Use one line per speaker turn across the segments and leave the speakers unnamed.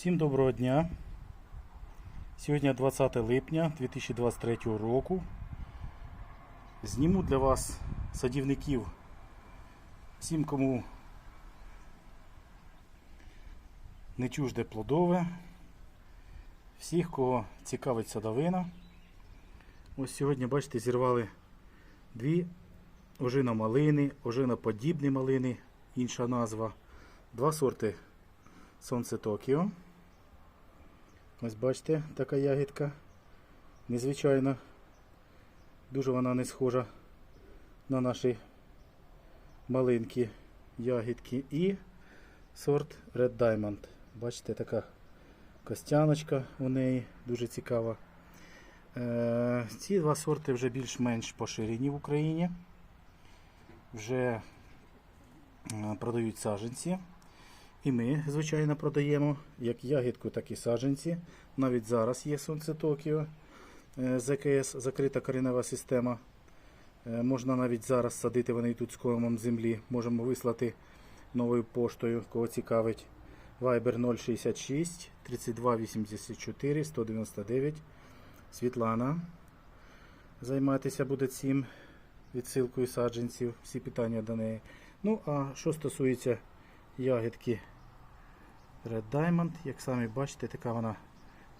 Всім доброго дня. Сьогодні 20 липня 2023 року. Зніму для вас садівників. Всім, кому не чужде плодове. Всіх, кого цікавить садовина. Ось сьогодні, бачите, зірвали дві ожина малини, ожиноподібні малини, інша назва. Два сорти Сонце Токіо. Ось бачите, така ягідка. Незвичайно. Дуже вона не схожа на наші малинки ягідки. І сорт Red Diamond. Бачите, така костяночка у неї дуже цікава. Е, ці два сорти вже більш-менш поширені в Україні. Вже е, продають саджанці. І ми, звичайно, продаємо як ягідку, так і саджанці. Навіть зараз є сонце Токіо е, ЗКС, закрита коренева система. Е, Можна навіть зараз садити вони тут з кормом землі. Можемо вислати новою поштою, кого цікавить. Viber 066 32 84 199. Світлана. Займатися буде цим відсилкою саджанців. Всі питання до неї. Ну, а що стосується ягідки Red Diamond, як самі бачите, така вона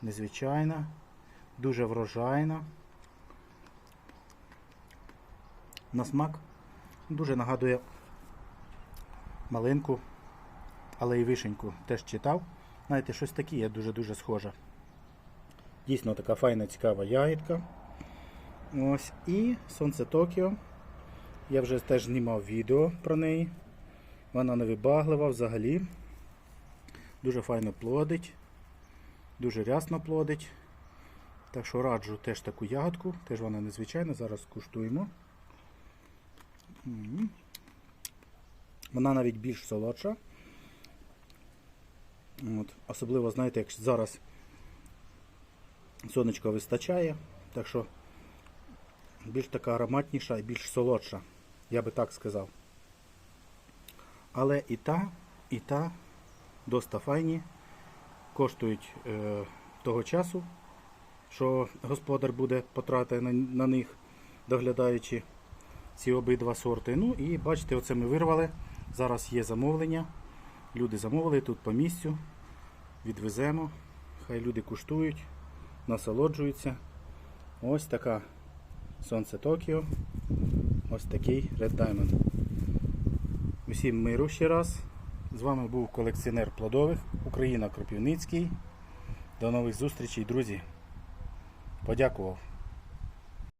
незвичайна, дуже врожайна. На смак дуже нагадує малинку, але і вишеньку теж читав. Знаєте, щось таке є дуже-дуже схоже. Дійсно така файна, цікава ягідка. Ось і Сонце Токіо. Я вже теж знімав відео про неї. Вона невибаглива взагалі. Дуже файно плодить, дуже рясно плодить. Так що раджу теж таку ягодку, теж вона незвичайна, зараз куштуємо. Вона навіть більш солодша. От. Особливо, знаєте, як зараз сонечко вистачає, так що більш така ароматніша і більш солодша, я би так сказав. Але і та, і та доста файні, коштують е, того часу, що господар буде потратити на, на них, доглядаючи ці обидва сорти. Ну і бачите, оце ми вирвали. Зараз є замовлення. Люди замовили тут по місцю. Відвеземо. Хай люди куштують, насолоджуються. Ось така сонце Токіо. Ось такий Red Diamond. Усім миру ще раз. З вами був колекціонер плодових Україна Кропівницький. До нових зустрічей, друзі. Подякував.